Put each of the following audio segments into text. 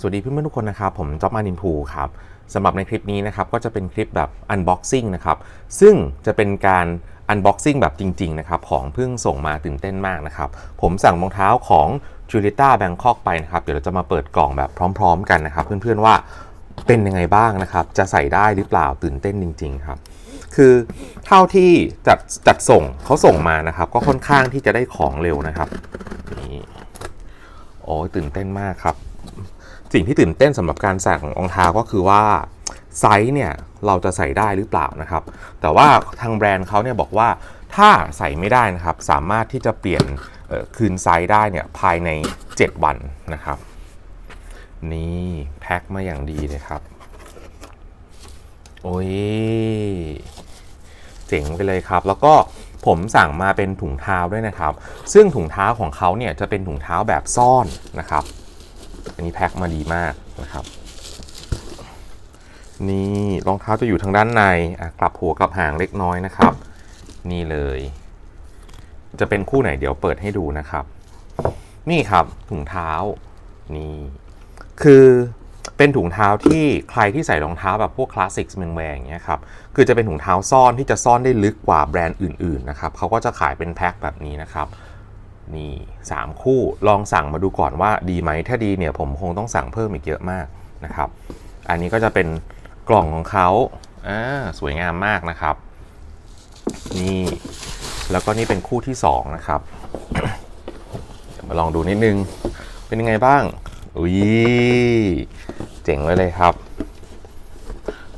สวัสดีเพื่อนๆทุกคนนะครับ ผมจ๊อบมานินพูครับสำหรับในคลิปนี้นะครับก็จะเป็นคลิปแบบ unboxing นะครับซึ่งจะเป็นการ unboxing แบบจริงๆนะครับของเพิ่งส่งมาตื่นเต้นมากนะครับ ผมสั่งรองเท้าของ j u l i t a Bangkok ไปนะครับ เดี๋ยวเราจะมาเปิดกล่องแบบพร้อม ๆ กันนะครับ เพื่อนๆว่าเป็นยังไงบ้างนะครับ จะใส่ได้หรือเปล่าตื่นเต้นจริง ๆ ครับ คือเท่าที่จัดจัดส่งเขาส่งมานะครับ ก็ค่อนข้างที่จะได้ของเร็วนะครับนี่โอ้ตื่นเต้นมากครับ สิ่งที่ตื่นเต้นสำหรับการใส่ของรองเท้าก็คือว่าไซส์เนี่ยเราจะใส่ได้หรือเปล่านะครับ แต่ว่าทางแบรนด์เขาเนี่ยบอกว่าถ้าใส่ไม่ได้นะครับ สามารถที่จะเปลี่ยนคืนไซส์ได้เนี่ยภายใน 7 วันนะครับ นี่แพ็คมาอย่างดีเลยครับ โอ้ยเจ๋งไปเลยครับ แล้วก็ผมสั่งมาเป็นถุงเท้าด้วยนะครับ ซึ่งถุงเท้าของเขาเนี่ยจะเป็นถุงเท้าแบบซ่อนนะครับ อันนี้แพ็คมาดีมากนะครับ นี่รองเท้าจะอยู่ทางด้านในอะกลับหัวกลับหางเล็กน้อยนะครับ นี่เลย จะเป็นคู่ไหนเดี๋ยวเปิดให้ดูนะครับ นี่ครับถุงเท้านี่คือเป็นถุงเท้าที่ใครที่ใส่รองเท้าแบบพวกคลาสสิกแมนแวร์อย่างเงี้ยครับ คือจะเป็นถุงเท้าซ่อนที่จะซ่อนได้ลึกกว่าแบรนด์อื่นๆนะครับเขาก็จะขายเป็นแพ็คแบบนี้นะครับ นี่3คู่ลองสั่งมาดูก่อนว่าดีไหมถ้าดีเนี่ยผมคงต้องสั่งเพิ่มอีกเยอะมากนะครับ อันนี้ก็จะเป็นกล่องของเขาอ่าสวยงามมากนะครับ นี่แล้วก็นี่เป็นคู่ที่ 2 นะครับมาลองดูนิดนึง เป็นยังไงบ้าง อุ้ยเจ๋งไว้เลยครับ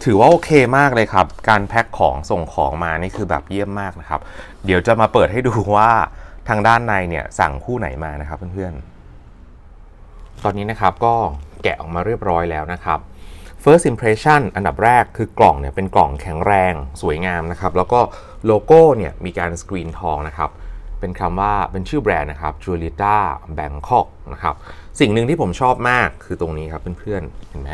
ถือว่าโอเคมากเลยครับ การแพ็คของส่งของมานี่คือแบบเยี่ยมมากนะครับ เดี๋ยวจะมาเปิดให้ดูว่า ทางด้านในเนี่ยสั่งคู่ไหนมานะครับเพื่อนๆ ตอนนี้นะครับก็แกะออกมาเรียบร้อยแล้วนะครับ First impression อันดับแรกคือกล่องเนี่ยเป็นกล่องแข็งแรงสวยงามนะครับ แล้วก็โลโก้เนี่ยมีการสกรีนทองนะครับ เป็นคำว่าเป็นชื่อแบรนด์นะครับ Julita Bangkok นะครับ สิ่งหนึ่งที่ผมชอบมากคือตรงนี้ครับเพื่อนๆ เห็นไหม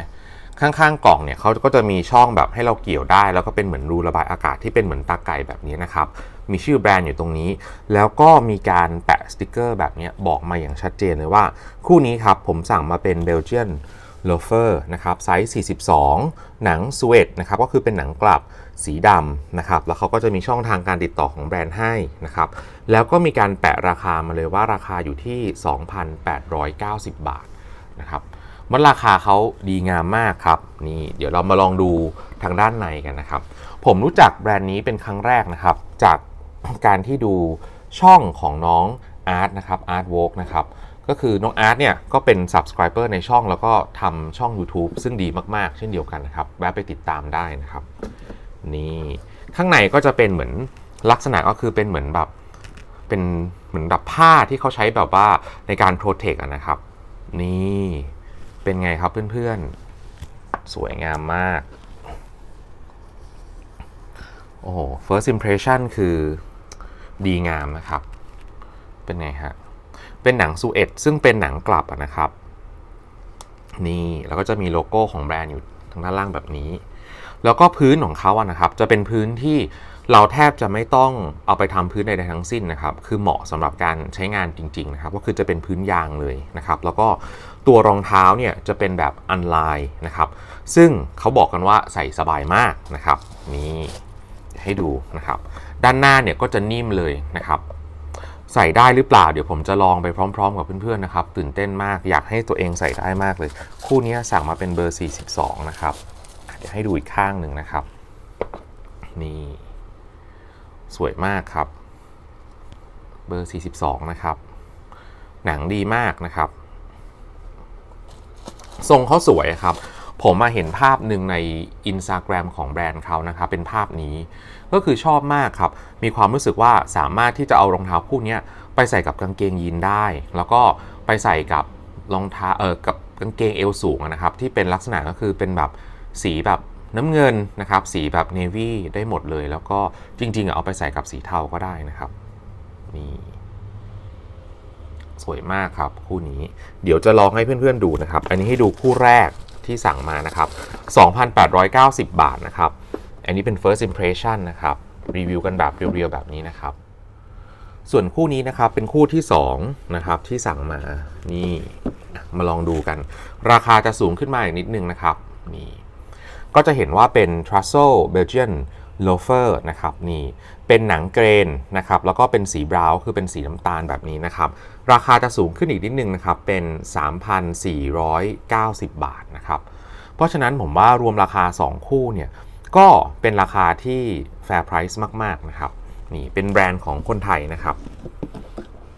ข้างๆกล่องเนี่ยเขาก็จะมีช่องแบบให้เราเกี่ยวได้ แล้วก็เป็นเหมือนรูระบายอากาศที่เป็นเหมือนตาไก่แบบนี้นะครับ มีชื่อแบรนด์อยู่ตรงนี้ แล้วก็มีการแปะสติกเกอร์แบบนี้บอกมาอย่างชัดเจนเลยว่า คู่นี้ครับผมสั่งมาเป็นเบลเจียนโลเฟอร์นะครับไซส์ 42 หนังสเวตนะครับก็คือเป็นหนังกลับสีดำนะครับแล้วเขาก็จะมีช่องทางการติดต่อของแบรนด์ให้นะครับแล้วก็มีการแปะราคามาเลยว่าราคาอยู่ที่ 2,890 บาทนะครับมันราคาเขาดีงามมากครับนี่เดี๋ยวเรามาลองดูทางด้านในกันนะครับ ผมรู้จักแบรนด์นี้เป็นครั้งแรกนะครับ จาก การที่ดูช่องของน้องอาร์ตนะครับอาร์ตวอล์กนะครับก็คือน้องอาร์ตเนี่ยก็เป็น subscriber ในช่องแล้วก็ทำช่อง YouTube ซึ่งดีมาก ๆ เช่นเดียวกันนะครับ แวะไปติดตามได้นะครับ นี่ ข้างในก็จะเป็นเหมือนลักษณะก็คือเป็นเหมือนแบบเป็นเหมือนแบบผ้าที่เขาใช้แบบว่าในการโปรเทคนะครับ นี่เป็นไงครับเพื่อน ๆ สวยงามมาก โอ้โห first impression คือ ดีงามนะครับ เป็นไงฮะ เป็นหนังซูเอตซึ่งเป็นหนังกลับนะครับ นี่แล้วก็จะมีโลโก้ของแบรนด์อยู่ทางด้านล่างแบบนี้ แล้วก็พื้นของเขาอะนะครับ จะเป็นพื้นที่เราแทบจะไม่ต้องเอาไปทำพื้นใดๆทั้งสิ้นนะครับ คือเหมาะสำหรับการใช้งานจริง ๆ นะครับ ก็คือจะเป็นพื้นยางเลยนะครับ แล้วก็ตัวรองเท้าเนี่ยจะเป็นแบบอันไลน์นะครับ ซึ่งเขาบอกกันว่าใส่สบายมากนะครับ นี่ให้ดูนะครับ ด้านหน้าเนี่ยก็จะนิ่มเลยนะครับ ใส่ได้หรือเปล่า เดี๋ยวผมจะลองไปพร้อม ๆ กับเพื่อนๆนะครับ ตื่นเต้นมากอยากให้ตัวเองใส่ได้มากเลย คู่นี้สั่งมาเป็นเบอร์ 42 นะครับเดี๋ยวให้ดูอีกข้างหนึ่งนะครับ นี่ สวยมากครับ เบอร์ 42 นะครับ หนังดีมากนะครับ ทรงเขาสวยครับผมมาเห็นภาพหนึ่งใน Instagram ของแบรนด์เขานะครับ เป็นภาพนี้ ก็คือชอบมากครับ มีความรู้สึกว่าสามารถที่จะเอารองเท้าคู่นี้ไปใส่กับกางเกงยีนได้ แล้วก็ไปใส่กับรองเท้าเออกับกางเกงเอวสูงนะครับ ที่เป็นลักษณะก็คือเป็นแบบสีแบบน้ำเงินนะครับ สีแบบเนวี่ได้หมดเลย แล้วก็จริงๆเอาไปใส่กับสีเทาก็ได้นะครับนี่สวยมากครับ คู่นี้ เดี๋ยวจะลองให้เพื่อนๆดูนะครับ อันนี้ให้ดูคู่แรกที่สั่งมานะครับ 2,890 บาทนะครับ อันนี้เป็น first impression นะครับ รีวิวกันแบบเรียวๆแบบนี้นะครับ ส่วนคู่นี้นะครับเป็นคู่ที่2นะครับที่สั่งมา นี่มาลองดูกัน ราคาจะสูงขึ้นมาอีกนิดนึงนะครับ นี่ ก็จะเห็นว่าเป็น t r u s s e l Belgian Loafer นะครับนี่ เป็นหนังเกรนนะครับ แล้วก็เป็นสีบราวน์คือเป็นสีน้ำตาลแบบนี้นะครับ ราคาจะสูงขึ้นอีกนิดนึงนะครับ เป็น 3,490 บาทนะครับ เพราะฉะนั้นผมว่ารวมราคา 2 คู่เนี่ย ก็เป็นราคาที่ Fair Price มากๆนะครับนี่เป็นแบรนด์ของคนไทยนะครับ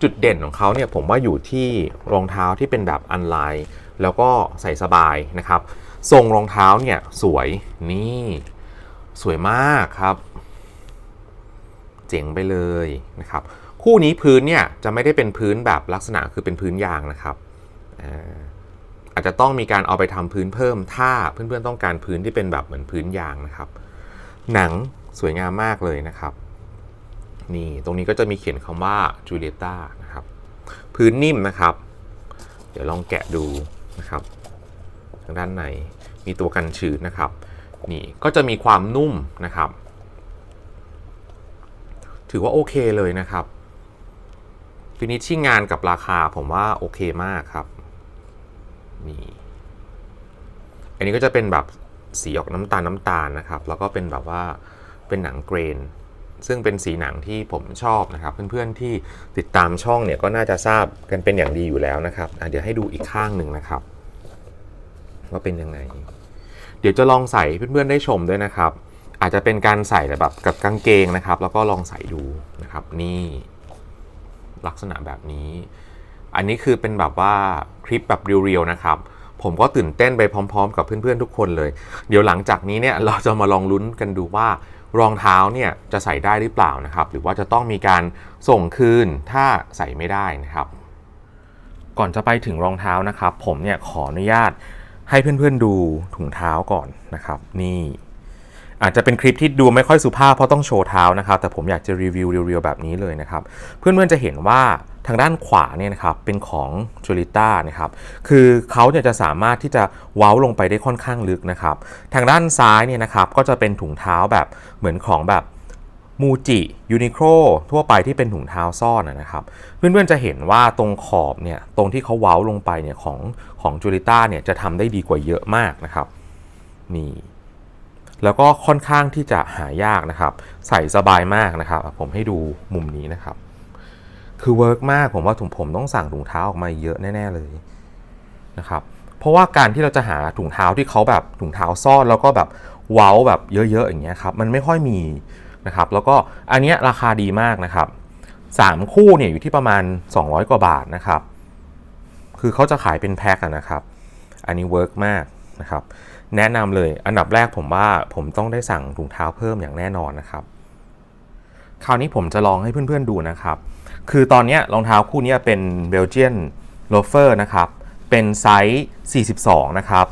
จุดเด่นของเขาเนี่ยผมว่าอยู่ที่รองเท้าที่เป็นแบบอันไลน์แล้วก็ใส่สบายนะครับ ทรงรองเท้าเนี่ยสวยนี่สวยมากครับ เจ๋งไปเลยนะครับ คู่นี้พื้นเนี่ยจะไม่ได้เป็นพื้นแบบลักษณะคือเป็นพื้นยางนะครับอ่า อาจจะต้องมีการเอาไปทำพื้นเพิ่ม ถ้าเพื่อนๆต้องการพื้นที่เป็นแบบเหมือนพื้นยางนะครับ หนังสวยงามมากเลยนะครับ นี่ตรงนี้ก็จะมีเขียนคำว่าจูเลียต้านะครับ พื้นนิ่มนะครับ เดี๋ยวลองแกะดูนะครับ ทางด้านในมีตัวกันชื้นนะครับ นี่ก็จะมีความนุ่มนะครับ ถือว่าโอเคเลยนะครับฟินิชชิ่งงานกับราคาผมว่าโอเคมากครับ นี่อันนี้ก็จะเป็นแบบสีออกน้ำตาลน้ำตาลนะครับ แล้วก็เป็นแบบว่าเป็นหนังเกรน ซึ่งเป็นสีหนังที่ผมชอบนะครับ เพื่อนๆที่ติดตามช่องเนี่ยก็น่าจะทราบกันเป็นอย่างดีอยู่แล้วนะครับเดี๋ยวให้ดูอีกข้างหนึ่งนะครับ ว่าเป็นยังไง เดี๋ยวจะลองใส่เพื่อนๆได้ชมด้วยนะครับ อาจจะเป็นการใส่แบบกับกางเกงนะครับ แล้วก็ลองใส่ดูนะครับ นี่ลักษณะแบบนี้ อันนี้คือเป็นแบบว่าคลิปแบบเรียวๆนะครับผมก็ตื่นเต้นไปพร้อม ๆ กับเพื่อนๆทุกคนเลย เดี๋ยวหลังจากนี้เนี่ยเราจะมาลองลุ้นกันดูว่ารองเท้าเนี่ยจะใส่ได้หรือเปล่านะครับ หรือว่าจะต้องมีการส่งคืนถ้าใส่ไม่ได้นะครับ ก่อนจะไปถึงรองเท้านะครับ ผมเนี่ยขออนุญาตให้เพื่อนๆดูถุงเท้าก่อนนะครับ นี่ อาจจะเป็นคลิปที่ดูไม่ค่อยสุภาพเพราะต้องโชว์เท้านะครับ แต่ผมอยากจะรีวิวเรียวๆแบบนี้เลยนะครับ เพื่อนๆจะเห็นว่า ทางด้านขวาเนี่ยนะครับเป็นของจูลิต้านะครับคือเขาเนี่ยจะสามารถที่จะเว้าลงไปได้ค่อนข้างลึกนะครับทางด้านซ้ายเนี่ยนะครับก็จะเป็นถุงเท้าแบบเหมือนของแบบมูจิยูนิโคลทั่วไปที่เป็นถุงเท้าซ่อนนะครับ เพื่อนๆจะเห็นว่าตรงขอบเนี่ยตรงที่เขาเว้าลงไปเนี่ยของของจูลิต้าเนี่ยจะทำได้ดีกว่าเยอะมากนะครับนี่แล้วก็ค่อนข้างที่จะหายากนะครับ ใส่สบายมากนะครับ ผมให้ดูมุมนี้นะครับ คือเวิร์กมากผมว่าถุงผมต้องสั่งถุงเท้าออกมาเยอะแน่ ๆเลยนะครับ เพราะว่าการที่เราจะหาถุงเท้าที่เขาแบบถุงเท้าซ่อนแล้วก็แบบเว้าแบบเยอะๆอย่างเงี้ยครับมันไม่ค่อยมีนะครับแล้วก็อันเนี้ยราคาดีมากนะครับสามคู่เนี่ยอยู่ที่ประมาณ 200 กว่าบาทนะครับ คือเขาจะขายเป็นแพ็คอะนะครับ อันนี้เวิร์กมากนะครับ แนะนำเลยอันดับแรกผมว่าผมต้องได้สั่งถุงเท้าเพิ่มอย่างแน่นอนนะครับ คราวนี้ผมจะลองให้เพื่อนๆดูนะครับ คือตอนนี้รองเท้าคู่นี้เป็นเบลเจียนโลเฟอร์นะครับ เป็นไซส์ 42 นะครับ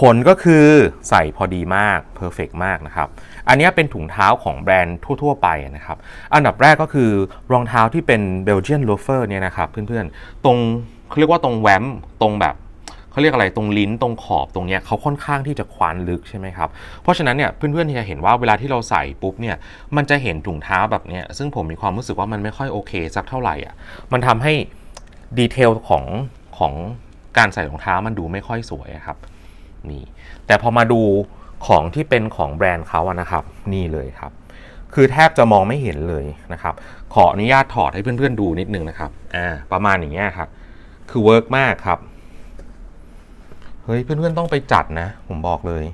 ผลก็คือใส่พอดีมากเพอร์เฟกมากนะครับ อันนี้เป็นถุงเท้าของแบรนด์ทั่ว ๆ ไปนะครับ อันดับแรกก็คือรองเท้าที่เป็นเบลเจียนโลเฟอร์เนี่ยนะครับเพื่อนๆ ตรงเขาเรียกว่าตรงแวมตรงแบบ เขาเรียกอะไรตรงลิ้นตรงขอบตรงเนี้ยเขาค่อนข้างที่จะควานลึกใช่ไหมครับเพราะฉะนั้นเนี่ยเพื่อนๆจะเห็นว่าเวลาที่เราใส่ปุ๊บเนี่ยมันจะเห็นถุงเท้าแบบเนี้ยซึ่งผมมีความรู้สึกว่ามันไม่ค่อยโอเคสักเท่าไหร่อะมันทำให้ดีเทลของของการใส่รองเท้ามันดูไม่ค่อยสวยครับนี่แต่พอมาดูของที่เป็นของแบรนด์เขาอะนะครับ นี่เลยครับ คือแทบจะมองไม่เห็นเลยนะครับ ขออนุญาตถอดให้เพื่อนๆดูนิดนึงนะครับอ่าประมาณอย่างเงี้ยครับคือเวิร์กมากครับ เฮ้ยเพื่อนๆต้องไปจัดนะ ผมบอกเลย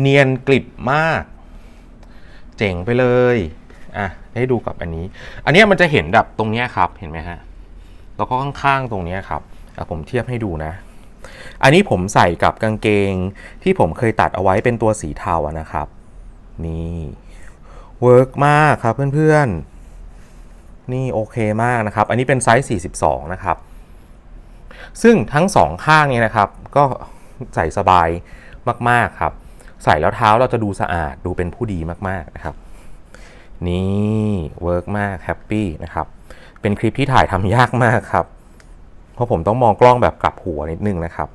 เนียนกลิบมาก เจ๋งไปเลยอะให้ดูกับอันนี้ อันนี้มันจะเห็นแบบตรงเนี้ยครับเห็นไหมฮะแล้วก็ข้างๆตรงเนี้ยครับผมเทียบให้ดูนะ อันนี้ผมใส่กับกางเกงที่ผมเคยตัดเอาไว้เป็นตัวสีเทาอะนะครับ นี่เวิร์กมากครับเพื่อนๆ นี่โอเคมากนะครับ อันนี้เป็นไซส์ 42 นะครับ ซึ่งทั้งสองข้างเนี่ยนะครับ ก็ ใส่สบายมากๆครับ ใส่แล้วเท้าเราจะดูสะอาดดูเป็นผู้ดีมากๆนะครับ นี่เวิร์กมากแฮปปี้นะครับ เป็นคลิปที่ถ่ายทำยากมากครับ เพราะผมต้องมองกล้องแบบกลับหัวนิดนึงนะครับ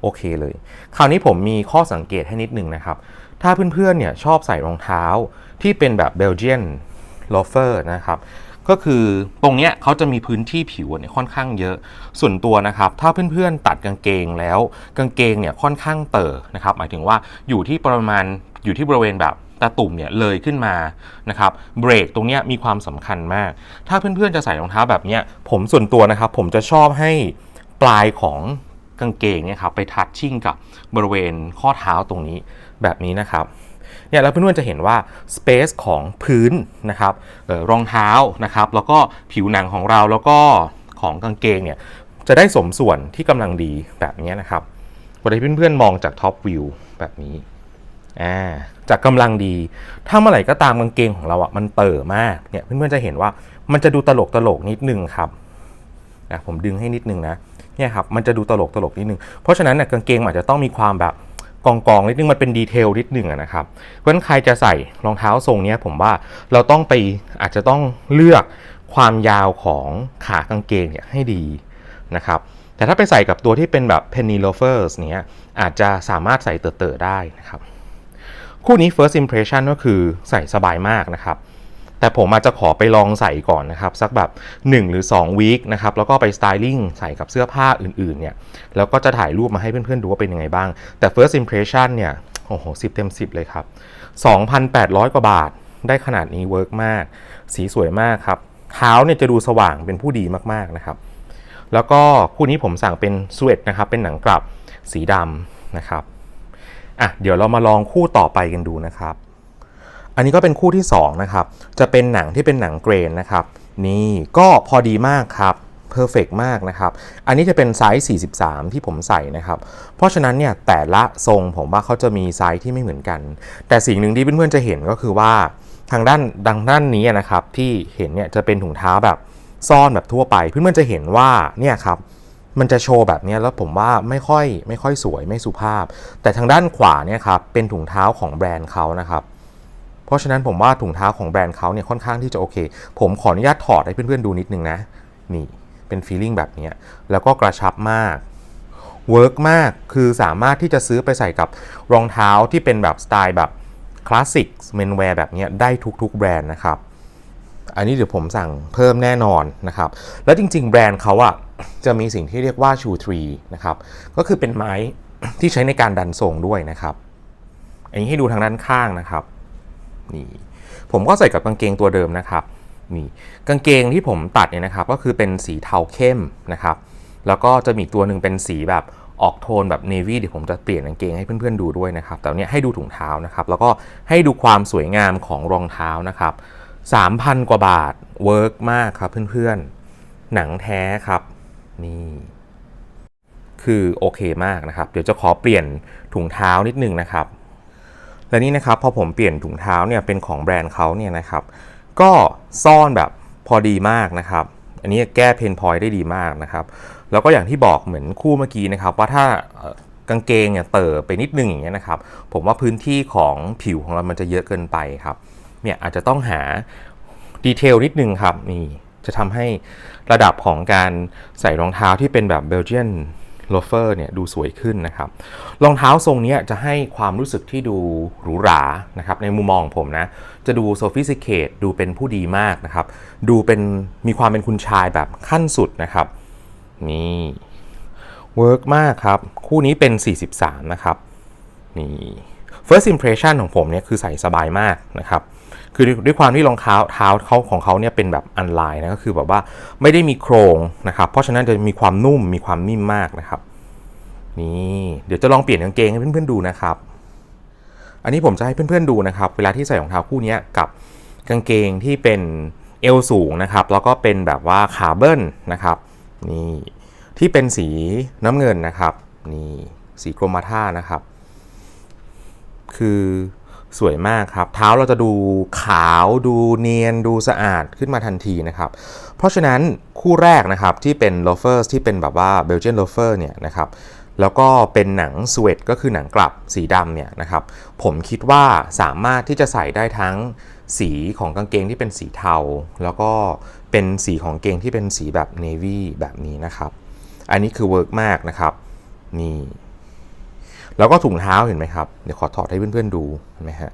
โอเคเลย คราวนี้ผมมีข้อสังเกตให้นิดนึงนะครับ ถ้าเพื่อนๆเนี่ยชอบใส่รองเท้าที่เป็นแบบเบลเจียนโลเฟอร์นะครับ ก็คือตรงเนี้ยเขาจะมีพื้นที่ผิวเนี่ยค่อนข้างเยอะ ส่วนตัวนะครับ ถ้าเพื่อนๆตัดกางเกงแล้ว กางเกงเนี่ยค่อนข้างเต่อนะครับ หมายถึงว่าอยู่ที่ประมาณอยู่ที่บริเวณแบบตาตุ่มเนี่ยเลยขึ้นมานะครับเบรกตรงเนี้ยมีความสำคัญมาก ถ้าเพื่อนๆจะใส่รองเท้าแบบเนี้ยผมส่วนตัวนะครับ ผมจะชอบให้ปลายของกางเกงเนี่ยครับไปทัชชิ่งกับบริเวณข้อเท้าตรงนี้แบบนี้นะครับ เนี่ยแล้วเพื่อนๆจะเห็นว่า Space ของพื้นนะครับออรองเท้านะครับ แล้วก็ผิวหนังของเราแล้วก็ของกางเกงเนี่ยจะได้สมส่วนที่กำลังดีแบบนี้นะครับเวลาที่เพื่อนๆมองจากท็อปวิวแบบนี้าจากกำลังดี ถ้าเมื่อไหร่ก็ตามกางเกงของเราอะมันเต่อมากเนี่ยเพื่อนๆจะเห็นว่ามันจะดูตลกตลกนิดนึงครับอะผมดึงให้นิดนึงนะเนี่ยครับมันจะดูตลกตลกนิดนึงเพราะฉะนั้นเนี่ยกางเกงอาจจะต้องมีความแบบ กองกองนิดนึงมันเป็นดีเทลนิดนึงนะครับเพราะฉะนั้นใครจะใส่รองเท้าทรงนี้ผมว่าเราต้องไปอาจจะต้องเลือกความยาวของขากางเกงเนี่ยให้ดีนะครับแต่ถ้าไปใส่กับตัวที่เป็นแบบ penny loafers เนี้ยอาจจะสามารถใส่เต๋อๆได้นะครับ คู่นี้ first impression ก็คือใส่สบายมากนะครับ แต่ผมอาจจะขอไปลองใส่ก่อนนะครับ สักแบบ 1 หรือ2วีคนะครับ แล้วก็ไปสไตลิ่งใส่กับเสื้อผ้าอื่นๆเนี่ยแล้วก็จะถ่ายรูปมาให้เพื่อนๆดูว่าเป็นยังไงบ้าง แต่ first impression เนี่ยโอ้โห10เต็ม 10 เลยครับ 2,800 กว่าบาทได้ขนาดนี้เวิร์กมาก สีสวยมากครับเท้าเนี่ยจะดูสว่างเป็นผู้ดีมากๆนะครับ แล้วก็คู่นี้ผมสั่งเป็นสเวตนะครับ เป็นหนังกลับสีดำนะครับอะเดี๋ยวเรามาลองคู่ต่อไปกันดูนะครับ อันนี้ก็เป็นคู่ที่2นะครับจะเป็นหนังที่เป็นหนังเกรนนะครับนี่ก็พอดีมากครับเพอร์เฟกมากนะครับ อันนี้จะเป็นไซส์ 43 ที่ผมใส่นะครับ เพราะฉะนั้นเนี่ยแต่ละทรงผมว่าเขาจะมีไซส์ที่ไม่เหมือนกัน แต่สิ่งหนึ่งที่เพื่อนๆจะเห็นก็คือว่าทางด้านดังด้านนี้นะครับที่เห็นเนี่ยจะเป็นถุงเท้าแบบซ่อนแบบทั่วไป เพื่อนๆจะเห็นว่าเนี่ยครับมันจะโชว์แบบนี้แล้วผมว่าไม่ค่อยไม่ค่อยสวยไม่สุภาพ แต่ทางด้านขวาเนี่ยครับเป็นถุงเท้าของแบรนด์เขานะครับ เพราะฉะนั้นผมว่าถุงเท้าของแบรนด์เขาเนี่ยค่อนข้างที่จะโอเค ผมขออนุญาตถอดให้เพื่อนๆดูนิดนึงนะ นี่เป็นฟีลลิ่งแบบนี้ แล้วก็กระชับมากเวิร์กมากคือสามารถที่จะซื้อไปใส่กับรองเท้าที่เป็นแบบสไตล์แบบคลาสสิกเมนแวร์แบบนี้ได้ทุกๆแบรนด์นะครับ อันนี้เดี๋ยวผมสั่งเพิ่มแน่นอนนะครับ แล้วจริง ๆ แบรนด์เขาอะจะมีสิ่งที่เรียกว่าชูทรีนะครับ ก็คือเป็นไม้ที่ใช้ในการดันทรงด้วยนะครับ อันนี้ให้ดูทางด้านข้างนะครับ นี่ผมก็ใส่กับกางเกงตัวเดิมนะครับนี่กางเกงที่ผมตัดเนี่ยนะครับก็คือเป็นสีเทาเข้มนะครับแล้วก็จะมีตัวหนึ่งเป็นสีแบบออกโทนแบบเนวี่เดี๋ยวผมจะเปลี่ยนกางเกงให้เพื่อนๆดูด้วยนะครับ แต่วันนี้ให้ดูถุงเท้านะครับ แล้วก็ให้ดูความสวยงามของรองเท้านะครับ 3,000 กว่าบาทเวิร์กมากครับเพื่อนๆ หนังแท้ครับ นี่ คือโอเคมากนะครับ เดี๋ยวจะขอเปลี่ยนถุงเท้านิดนึงนะครับ และนี่นะครับพอผมเปลี่ยนถุงเท้าเนี่ยเป็นของแบรนด์เขาเนี่ยนะครับ ก็ซ่อนแบบพอดีมากนะครับ อันนี้แก้เพนพอยได้ดีมากนะครับ แล้วก็อย่างที่บอกเหมือนคู่เมื่อกี้นะครับ ว่าถ้ากางเกงเนี่ยเต๋อไปนิดนึงอย่างเงี้ยนะครับ ผมว่าพื้นที่ของผิวของเรามันจะเยอะเกินไปครับ เนี่ยอาจจะต้องหาดีเทลนิดนึงครับนี่จะทำให้ระดับของการใส่รองเท้าที่เป็นแบบเบลเจียน โลเฟอร์เนี่ยดูสวยขึ้นนะครับรองเท้าทรงนี้จะให้ความรู้สึกที่ดูหรูหรานะครับในมุมมองผมนะ จะดูโซฟิสิเค e ดูเป็นผู้ดีมากนะครับ ดูเป็นมีความเป็นคุณชายแบบขั้นสุดนะครับ นี่เวิร์กมากครับ คู่นี้เป็น 43 นะครับ นี่ first impression ของผมเนี่ยคือใส่สบายมากนะครับ คือด้วยความที่รองเท้าเท้าเขาของเขาเนี่ยเป็นแบบอันไลน์นะก็คือแบบว่าไม่ได้มีโครงนะครับ เพราะฉะนั้นจะมีความนุ่มมีความนิ่มมากนะครับ นี่เดี๋ยวจะลองเปลี่ยนกางเกงให้เพื่อนๆดูนะครับ อันนี้ผมจะให้เพื่อนๆดูนะครับ เวลาที่ใส่รองเท้าคู่นี้กับกางเกงที่เป็นเอวสูงนะครับ แล้วก็เป็นแบบว่าขาเบิ้ลนะครับนี่ที่เป็นสีน้ำเงินนะครับนี่สีโครมาท่านะครับ คือ สวยมากครับ เท้าเราจะดูขาวดูเนียนดูสะอาดขึ้นมาทันทีนะครับ เพราะฉะนั้นคู่แรกนะครับที่เป็น loafers ที่เป็นแบบว่า Belgian loafer เนี่ยนะครับแล้วก็เป็นหนังสเวตก็คือหนังกลับสีดำเนี่ยนะครับ ผมคิดว่าสามารถที่จะใส่ได้ทั้งสีของกางเกงที่เป็นสีเทา แล้วก็เป็นสีของเกงที่เป็นสีแบบเนวี่แบบนี้นะครับ อันนี้คือเวิร์กมากนะครับนี่ แล้วก็ถุงเท้าเห็นไหมครับ เดี๋ยวขอถอดให้เพื่อนๆดูเห็นไหมฮะ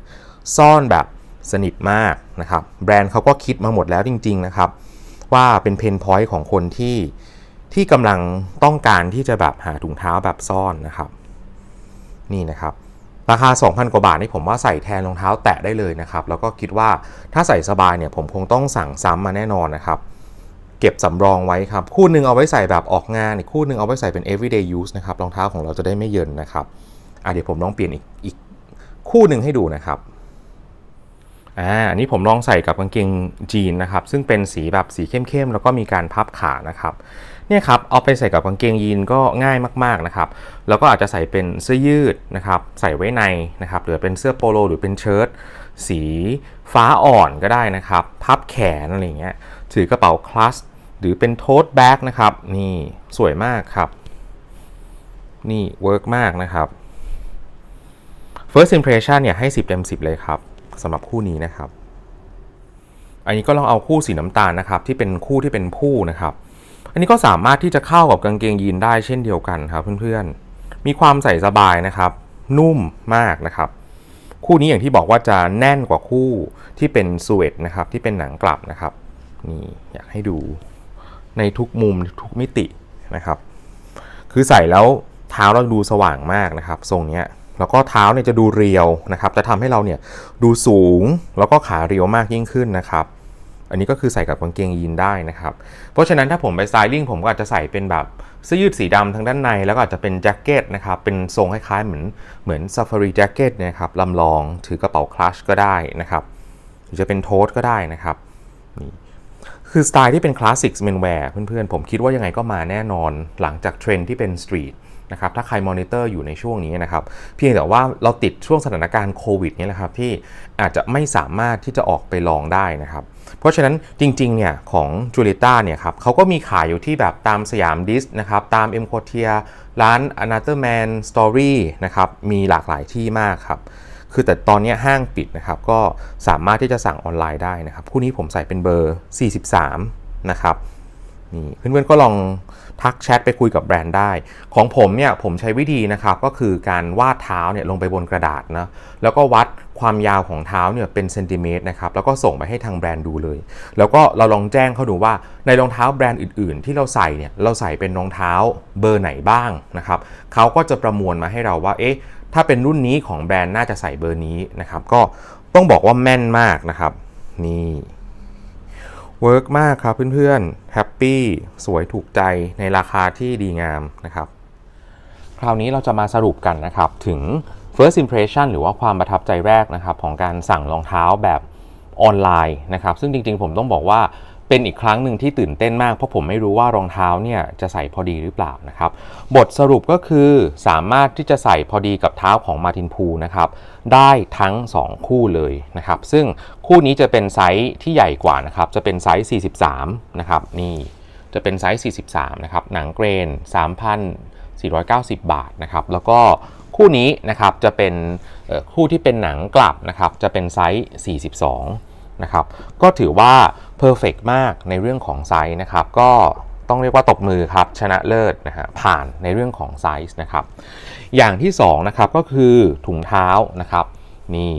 ซ่อนแบบสนิทมากนะครับ แบรนด์เขาก็คิดมาหมดแล้วจริง ๆ นะครับ ว่าเป็นเพนพอยต์ของคนที่ที่กำลังต้องการที่จะแบบหาถุงเท้าแบบซ่อนนะครับ นี่นะครับ ราคา 2,000 กว่าบาทนี่ผมว่าใส่แทนรองเท้าแตะได้เลยนะครับ แล้วก็คิดว่าถ้าใส่สบายเนี่ยผมคงต้องสั่งซ้ำมาแน่นอนนะครับเก็บสำรองไว้ครับ คู่หนึ่งเอาไว้ใส่แบบออกงานอีกคู่หนึ่งเอาไว้ใส่เป็น everyday use นะครับรองเท้าของเราจะได้ไม่เยินนะครับ อะเดี๋ยวผมลองเปลี่ยนอีกอีกคู่หนึ่งให้ดูนะครับอ่าอันนี้ผมลองใส่กับกางเกงจีนนะครับ ซึ่งเป็นสีแบบสีเข้มๆแล้วก็มีการพับขานะครับเนี่ยครับเอาไปใส่กับกางเกงยีนก็ง่ายมากๆนะครับ แล้วก็อาจจะใส่เป็นเสื้อยืดนะครับใส่ไว้ในนะครับหรือเป็นเสื้อโปโลหรือเป็นเชิ้ตสีฟ้าอ่อนก็ได้นะครับ พับแขนอะไรเงี้ยถือกระเป๋าคลัสหรือเป็นโทสแบ็กนะครับ นี่สวยมากครับ นี่เวิร์กมากนะครับ first impression เนี่ยให้ 10 เต็ม 10 เลยครับสำหรับคู่นี้นะครับ อันนี้ก็ลองเอาคู่สีน้ำตาลนะครับ ที่เป็นคู่ที่เป็นผู้นะครับ อันนี้ก็สามารถที่จะเข้ากับกางเกงยีนได้เช่นเดียวกันครับเพื่อนๆ มีความใส่สบายนะครับ นุ่มมากนะครับ คู่นี้อย่างที่บอกว่าจะแน่นกว่าคู่ที่เป็นสเวตนะครับที่เป็นหนังกลับนะครับนี่อยากให้ดูในทุกมุมทุกมิตินะครับ คือใส่แล้วเท้าเราดูสว่างมากนะครับ ทรงเนี้ย แล้วก็เท้าเนี่ยจะดูเรียวนะครับจะทำให้เราเนี่ยดูสูงแล้วก็ขาเรียวมากยิ่งขึ้นนะครับ อันนี้ก็คือใส่กับกางเกงยีนได้นะครับ เพราะฉะนั้นถ้าผมไปสไตลิ่งผมก็อาจจะใส่เป็นแบบเสื้อยืดสีดำทางด้านในแล้วก็อาจจะเป็นแจ็คเก็ตนะครับ เป็นทรงคล้ายๆเหมือนเหมือนซ a ฟารีแจ็คเก็ตนะครับลำลองถือกระเป๋าคลัชก็ได้นะครับหรือจะเป็นโทสก็ได้นะครับนี่คือสไตล์ที่เป็นคลาสสิกเมนแวร์เพื่อนๆ ผมคิดว่ายังไงก็มาแน่นอนหลังจากเทรนด์ที่เป็นสตรีท นะครับถ้าใครมอนิเตอร์อยู่ในช่วงนี้นะครับเพียงแต่ว่าเราติดช่วงสถานการณ์โควิดนี่แหละครับที่อาจจะไม่สามารถที่จะออกไปลองได้นะครับเพราะฉะนั้นจริงๆเนี่ยของจูเลต้าเนี่ยครับเขาก็มีขายอยู่ที่แบบตามสยามดิสนะครับตามเอ็มโคเทียร้าน Another Man Story นะครับมีหลากหลายที่มากครับคือแต่ตอนนี้ห้างปิดนะครับก็สามารถที่จะสั่งออนไลน์ได้นะครับคู่นี้ผมใส่เป็นเบอร์ 43 นะครับนี่เพื่อนๆก็ลอง ทักแชทไปคุยกับแบรนด์ได้ ของผมเนี่ยผมใช้วิธีนะครับก็คือการวาดเท้าเนี่ยลงไปบนกระดาษนะแล้วก็วัดความยาวของเท้าเนี่ยเป็นเซนติเมตรนะครับแล้วก็ส่งไปให้ทางแบรนด์ดูเลย แล้วก็เราลองแจ้งเขาดูว่าในรองเท้าแบรนด์อื่น ๆ ที่เราใส่เนี่ยเราใส่เป็นรองเท้าเบอร์ไหนบ้างนะครับเขาก็จะประมวลมาให้เราว่าเอ๊ะถ้าเป็นรุ่นนี้ของแบรนด์น่าจะใส่เบอร์นี้นะครับก็ต้องบอกว่าแม่นมากนะครับ นี่ เวิร์กมากครับเพื่อนๆแฮปปี้สวยถูกใจในราคาที่ดีงามนะครับ คราวนี้เราจะมาสรุปกันนะครับถึง first impression หรือว่าความประทับใจแรกนะครับของการสั่งรองเท้าแบบออนไลน์นะครับ ซึ่งจริงๆผมต้องบอกว่า เป็นอีกครั้งหนึ่งที่ตื่นเต้นมากเพราะผมไม่รู้ว่ารองเท้าเนี่ยจะใส่พอดีหรือเปล่านะครับ บทสรุปก็คือสามารถที่จะใส่พอดีกับเท้าของมาตินพูนะครับได้ทั้ง 2 คู่เลยนะครับ ซึ่งคู่นี้จะเป็นไซส์ที่ใหญ่กว่านะครับ จะเป็นไซส์ 43 นะครับ นี่จะเป็นไซส์ 43 นะครับ หนังเกรน 3,490 บาทนะครับ แล้วก็คู่นี้นะครับจะเป็นคู่ที่เป็นหนังกลับนะครับ จะเป็นไซส์ 42 นะครับ ก็ถือว่า เพอร์เฟกมากในเรื่องของไซส์นะครับ ก็ต้องเรียกว่าตบมือครับ ชนะเลิศนะฮะผ่านในเรื่องของไซส์นะครับ อย่างที่2นะครับก็คือถุงเท้านะครับ นี่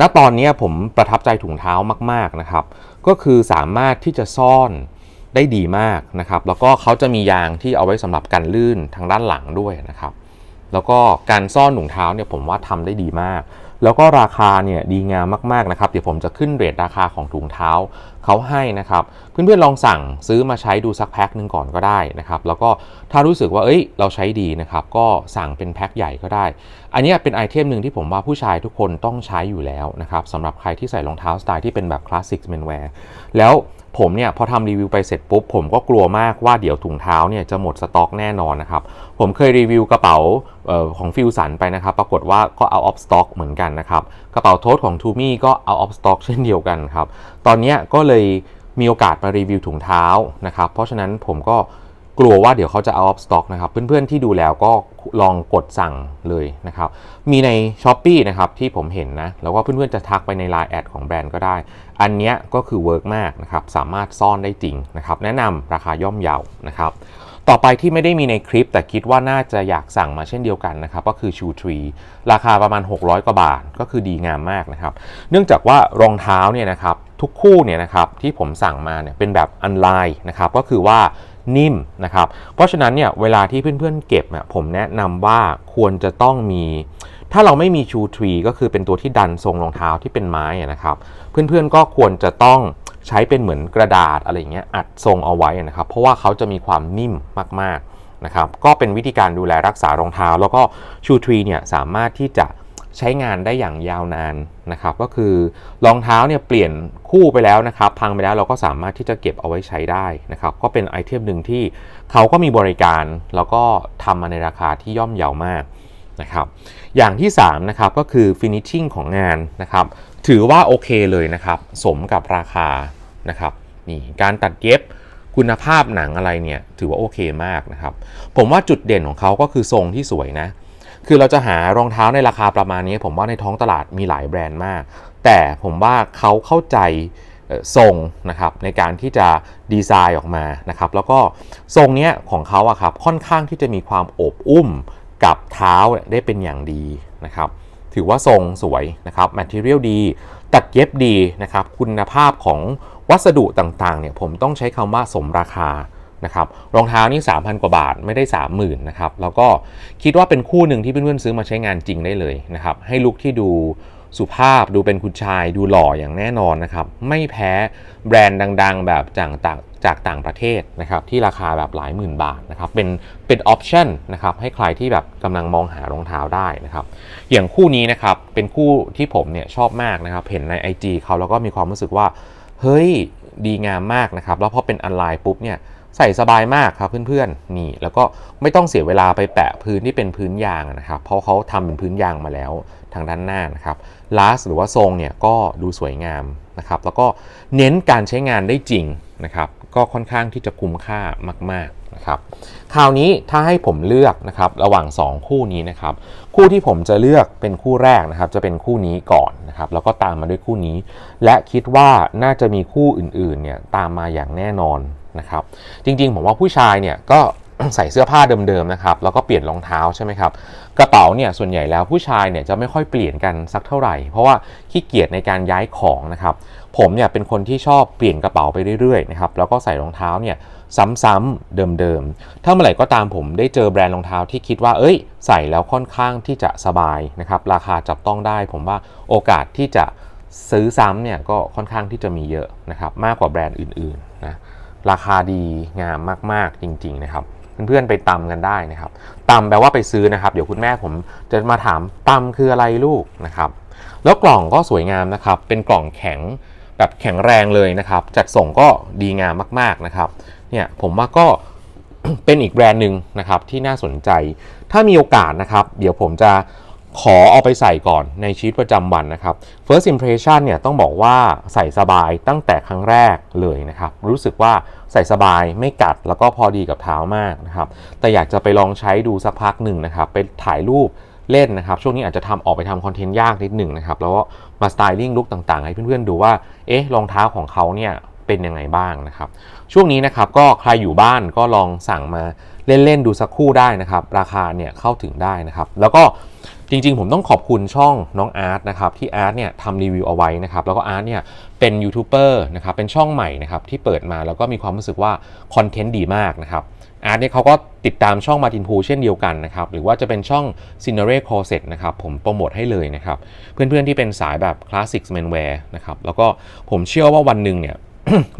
ณตอนนี้ผมประทับใจถุงเท้ามาก ๆนะครับ ก็คือสามารถที่จะซ่อนได้ดีมากนะครับ แล้วก็เขาจะมียางที่เอาไว้สำหรับกันลื่นทางด้านหลังด้วยนะครับ แล้วก็การซ่อนถุงเท้าเนี่ยผมว่าทำได้ดีมาก แล้วก็ราคาเนี่ยดีงามมากๆนะครับ เดี๋ยวผมจะขึ้นเรทราคาของถุงเท้าเขาให้นะครับ เพื่อนๆลองสั่งซื้อมาใช้ดูสักแพ็คหนึ่งก่อนก็ได้นะครับ แล้วก็ถ้ารู้สึกว่าเอ้ยเราใช้ดีนะครับ ก็สั่งเป็นแพ็คใหญ่ก็ได้ อันนี้เป็นไอเทมหนึ่งที่ผมว่าผู้ชายทุกคนต้องใช้อยู่แล้วนะครับสำหรับใครที่ใส่รองเท้าสไตล์ที่เป็นแบบคลาสสิกเมนแวร์แล้ว ผมเนี่ยพอทำรีวิวไปเสร็จปุ๊บผมก็กลัวมากว่าเดี๋ยวถุงเท้าเนี่ยจะหมดสต็อกแน่นอนนะครับ ผมเคยรีวิวกระเป๋าออของฟิวสันไปนะครับ ปรากฏว่าก็เอาออฟสต็อกเหมือนกันนะครับ กระเป๋าโทสของทูมี่ก็เอาออฟสต็อกเช่นเดียวกันครับ ตอนนี้ก็เลยมีโอกาสมารีวิวถุงเท้านะครับ เพราะฉะนั้นผมก็ กลัวว่าเดี๋ยวเขาจะเอาออฟสต็อกนะครับ เพื่อนๆที่ดูแล้วก็ลองกดสั่งเลยนะครับ มีใน s h อ p e e นะครับที่ผมเห็นนะ แล้วก็เพื่อนๆจะทักไปใน Line แอดของแบรนด์ก็ได้ อันนี้ก็คือเวิร์กมากนะครับ สามารถซ่อนได้จริงนะครับ แนะนำราคาย่อมเยานะครับ ต่อไปที่ไม่ได้มีในคลิป แต่คิดว่าน่าจะอยากสั่งมาเช่นเดียวกันนะครับ ก็คือชูทรีราคาประมาณ 600 กว่าบาท ก็คือดีงามมากนะครับ เนื่องจากว่ารองเท้าเนี่ยนะครับทุกคู่เนี่ยนะครับที่ผมสั่งมาเนี่ยเป็นแบบอันไลน์นะครับก็คือว่า นิ่มนะครับ เพราะฉะนั้นเนี่ยเวลาที่เพื่อนๆเก็บเนี่ยผมแนะนำว่าควรจะต้องมี ถ้าเราไม่มีชูทรีก็คือเป็นตัวที่ดันทรงรองเท้าที่เป็นไม้อะนะครับ เพื่อนๆก็ควรจะต้องใช้เป็นเหมือนกระดาษอะไรอย่างเงี้ยอัดทรงเอาไว้นะครับ เพราะว่าเขาจะมีความนิ่มมากๆนะครับ ก็เป็นวิธีการดูแลรักษารองเท้า แล้วก็ชูทรีเนี่ยสามารถที่จะ ใช้งานได้อย่างยาวนานนะครับ ก็คือรองเท้าเนี่ยเปลี่ยนคู่ไปแล้วนะครับ พังไปแล้วเราก็สามารถที่จะเก็บเอาไว้ใช้ได้นะครับ ก็เป็นไอเทมหนึ่งที่เขาก็มีบริการ แล้วก็ทำมาในราคาที่ย่อมเยาวมากนะครับ อย่างที่3นะครับก็คือ finishing ของงานนะครับ ถือว่าโอเคเลยนะครับ สมกับราคานะครับนี่การตัดเย็บคุณภาพหนังอะไรเนี่ยถือว่าโอเคมากนะครับ ผมว่าจุดเด่นของเขาก็คือทรงที่สวยนะ คือเราจะหารองเท้าในราคาประมาณนี้ ผมว่าในท้องตลาดมีหลายแบรนด์มาก แต่ผมว่าเขาเข้าใจทรงนะครับในการที่จะดีไซน์ออกมานะครับ แล้วก็ทรงเนี้ยของเขาอะครับค่อนข้างที่จะมีความโอบอุ้มกับเท้าได้เป็นอย่างดีนะครับ ถือว่าทรงสวยนะครับแมทเทียลดี ตัดเย็บดีนะครับ คุณภาพของวัสดุต่างๆเนี่ยผมต้องใช้คำว่าสมราคา นะครับรองเท้านี่ 3,000 กว่าบาทไม่ได้ 30,000นะครับแล้วก็คิดว่าเป็นคู่หนึ่งที่เพื่อนๆซื้อมาใช้งานจริงได้เลยนะครับให้ลุคที่ดูสุภาพดูเป็นคุณชายดูหล่ออย่างแน่นอนนะครับไม่แพ้แบรนด์ดัง ๆ แบบจากต่างจากต่างประเทศนะครับที่ราคาแบบหลายหมื่นบาทนะครับเป็นเป็นออปชั่นนะครับให้ใครที่แบบกำลังมองหารองเท้าได้นะครับอย่างคู่นี้นะครับเป็นคู่ที่ผมเนี่ยชอบมากนะครับเห็นใน IG เขาแล้วก็มีความรู้สึกว่า เฮ้ยดีงามมากนะครับแล้วพอเป็นออนไลน์ปุ๊บเนี่ย ใส่สบายมากครับเพื่อนๆนี่ แล้วก็ไม่ต้องเสียเวลาไปแปะพื้นที่เป็นพื้นยางนะครับ เพราะเขาทำเป็นพื้นยางมาแล้วทางด้านหน้านะครับลาสหรือว่าทรงเนี่ยก็ดูสวยงามนะครับ แล้วก็เน้นการใช้งานได้จริงนะครับ ก็ค่อนข้างที่จะคุ้มค่ามากๆนะครับ คราวนี้ถ้าให้ผมเลือกนะครับระหว่าง 2 คู่นี้นะครับ คู่ที่ผมจะเลือกเป็นคู่แรกนะครับ จะเป็นคู่นี้ก่อนนะครับ แล้วก็ตามมาด้วยคู่นี้ และคิดว่าน่าจะมีคู่อื่นๆเนี่ยตามมาอย่างแน่นอน นะครับ จริงๆผมว่าผู้ชายเนี่ยก็ใส่เสื้อผ้าเดิมๆนะครับแล้วก็เปลี่ยนรองเท้าใช่ไหมครับกระเป๋าเนี่ยส่วนใหญ่แล้วผู้ชายเนี่ยจะไม่ค่อยเปลี่ยนกันสักเท่าไหร่ เพราะว่าขี้เกียจในการย้ายของนะครับผมเนี่ยเป็นคนที่ชอบเปลี่ยนกระเป๋าไปเรื่อยๆนะครับแล้วก็ใส่รองเท้าเนี่ยซ้ำๆเดิมๆถ้าเมื่อไหร่ก็ตามผมได้เจอแบรนด์รองเท้าที่คิดว่าเอ้ย ใส่แล้วค่อนข้างที่จะสบายนะครับราคาจับต้องได้ ผมว่าโอกาสที่จะซื้อซ้ำเนี่ยก็ค่อนข้างที่จะมีเยอะนะครับมากกว่าแบรนด์อื่นๆนะ ราคาดีงามมากๆจริง ๆ นะครับเพื่อนๆไปตำกันได้นะครับตำแปลว่าไปซื้อนะครับ เดี๋ยวคุณแม่ผมจะมาถามตำคืออะไรลูกนะครับ แล้วกล่องก็สวยงามนะครับ เป็นกล่องแข็งแบบแข็งแรงเลยนะครับ จัดส่งก็ดีงามมากๆนะครับ เนี่ยผมว่าก็เป็นอีกแบรนด์หนึ่งนะครับที่น่าสนใจ ถ้ามีโอกาสนะครับ เดี๋ยวผมจะ ขอเอาไปใส่ก่อนในชีวิตประจำวันนะครับ first impression เนี่ยต้องบอกว่าใส่สบายตั้งแต่ครั้งแรกเลยนะครับ รู้สึกว่าใส่สบายไม่กัดแล้วก็พอดีกับเท้ามากนะครับ แต่อยากจะไปลองใช้ดูสักพักหนึ่งนะครับ ไปถ่ายรูปเล่นนะครับ ช่วงนี้อาจจะทำออกไปทำคอนเทนต์ยากนิดหนึ่งนะครับ แล้วก็มาสไตลิ่งลุคต่างๆ ให้เพื่อนๆดูว่า เอ๊ะรองเท้าของเขาเนี่ยเป็นยังไงบ้างนะครับ ช่วงนี้นะครับก็ใครอยู่บ้านก็ลองสั่งมาเล่นๆดูสักคู่ได้นะครับ ราคาเนี่ยเข้าถึงได้นะครับ แล้วก็ จริงๆ ผมต้องขอบคุณช่องน้องอาร์ตนะครับที่อาร์ตเนี่ยทำรีวิวเอาไว้นะครับแล้วก็อาร์ตเนี่ยเป็นยูทูบเบอร์นะครับเป็นช่องใหม่นะครับที่เปิดมาแล้วก็มีความรู้สึกว่าคอนเทนต์ดีมากนะครับอาร์ตเนี่ยเขาก็ติดตามช่องมาตินพูเช่นเดียวกันนะครับหรือว่าจะเป็นช่อง c i n e r e Closet นะครับผมโปรโมทให้เลยนะครับเพื่อนๆที่เป็นสายแบบคลาสสิกแมนแวร์นะครับแล้วก็ผมเชื่อว่าวันหนึ่งเนี่ย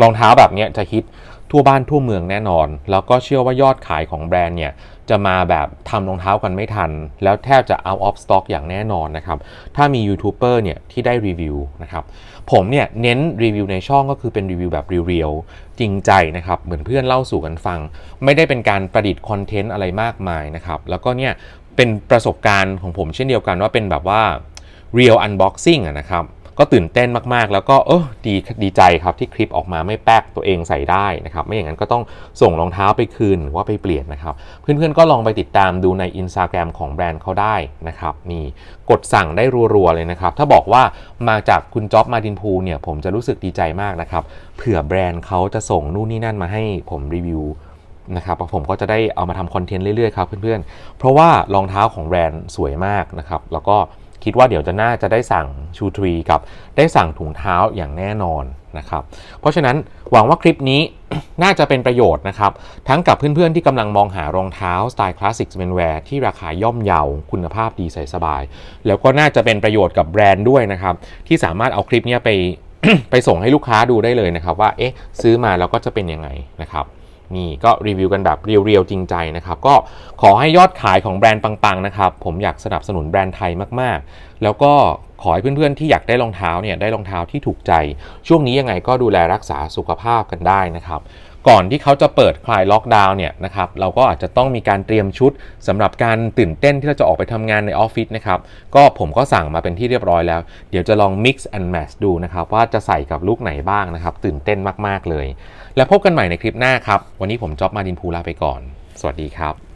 รองเท้าแบบเนี้ยจะฮิตทั่วบ้านทั่วเมืองแน่นอน แล้วก็เชื่อว่ายอดขายของแบรนด์เนี่ย จะมาแบบทำรองเท้ากันไม่ทัน แล้วแทบจะ out of stock อย่างแน่นอนนะครับ ถ้ามียูทูบเบอร์เนี่ยที่ได้รีวิวนะครับ ผมเนี่ยเน้นรีวิวในช่องก็คือเป็นรีวิวแบบเรียวๆ จริงใจนะครับ เหมือนเพื่อนเล่าสู่กันฟัง ไม่ได้เป็นการประดิษฐ์คอนเทนต์อะไรมากมายนะครับ แล้วก็เนี่ยเป็นประสบการณ์ของผมเช่นเดียวกันว่าเป็นแบบว่า real unboxing นะครับ ก็ตื่นเต้นมากๆ แล้วก็เออดีดีใจครับที่คลิปออกมาไม่แป๊กตัวเองใส่ได้นะครับไม่อย่างนั้นก็ต้องส่งรองเท้าไปคืนหรือว่าไปเปลี่ยนนะครับเพื่อนๆก็ลองไปติดตามดูใน Instagram ของแบรนด์เขาได้นะครับนี่กดสั่งได้รัวๆเลยนะครับถ้าบอกว่ามาจากคุณจ๊อบมาดินพูเนี่ยผมจะรู้สึกดีใจมากนะครับเผื่อแบรนด์เขาจะส่งนู่นนี่นั่นมาให้ผมรีวิวนะครับผมก็จะได้เอามาทำคอนเทนต์เรื่อยๆครับเพื่อนๆเพราะว่ารองเท้าของแบรนด์สวยมากนะครับแล้วก็ คิดว่าเดี๋ยวจะน่าจะได้สั่งชูทรีกับได้สั่งถุงเท้าอย่างแน่นอนนะครับ เพราะฉะนั้นหวังว่าคลิปนี้น่าจะเป็นประโยชน์นะครับ ทั้งกับเพื่อนๆที่กำลังมองหารองเท้าสไตล์คลาสสิกสเมนแวร์ที่ราคาย่อมเยาคุณภาพดีใส่สบาย แล้วก็น่าจะเป็นประโยชน์กับแบรนด์ด้วยนะครับ ที่สามารถเอาคลิปนี้ไปไปส่งให้ลูกค้าดูได้เลยนะครับ ว่าเอ๊ะซื้อมาแล้วก็จะเป็นยังไงนะครับ นี่ก็รีวิวกันแบบเรียวๆจริงใจนะครับ ก็ขอให้ยอดขายของแบรนด์ปังๆนะครับ ผมอยากสนับสนุนแบรนด์ไทยมากๆ แล้วก็ขอให้เพื่อนๆที่อยากได้รองเท้าเนี่ยได้รองเท้าที่ถูกใจ ช่วงนี้ยังไงก็ดูแลรักษาสุขภาพกันได้นะครับ ก่อนที่เขาจะเปิดคลายล็อกดาวน์เนี่ยนะครับเราก็อาจจะต้องมีการเตรียมชุดสำหรับการตื่นเต้นที่เราจะออกไปทำงานในออฟฟิศนะครับก็ผมก็สั่งมาเป็นที่เรียบร้อยแล้ว เดี๋ยวจะลอง mix and match ดูนะครับว่าจะใส่กับลุคไหนบ้างนะครับ ตื่นเต้นมากๆเลย แล้วพบกันใหม่ในคลิปหน้าครับ วันนี้ผมจ๊อบมาดินภูลาไปก่อน สวัสดีครับ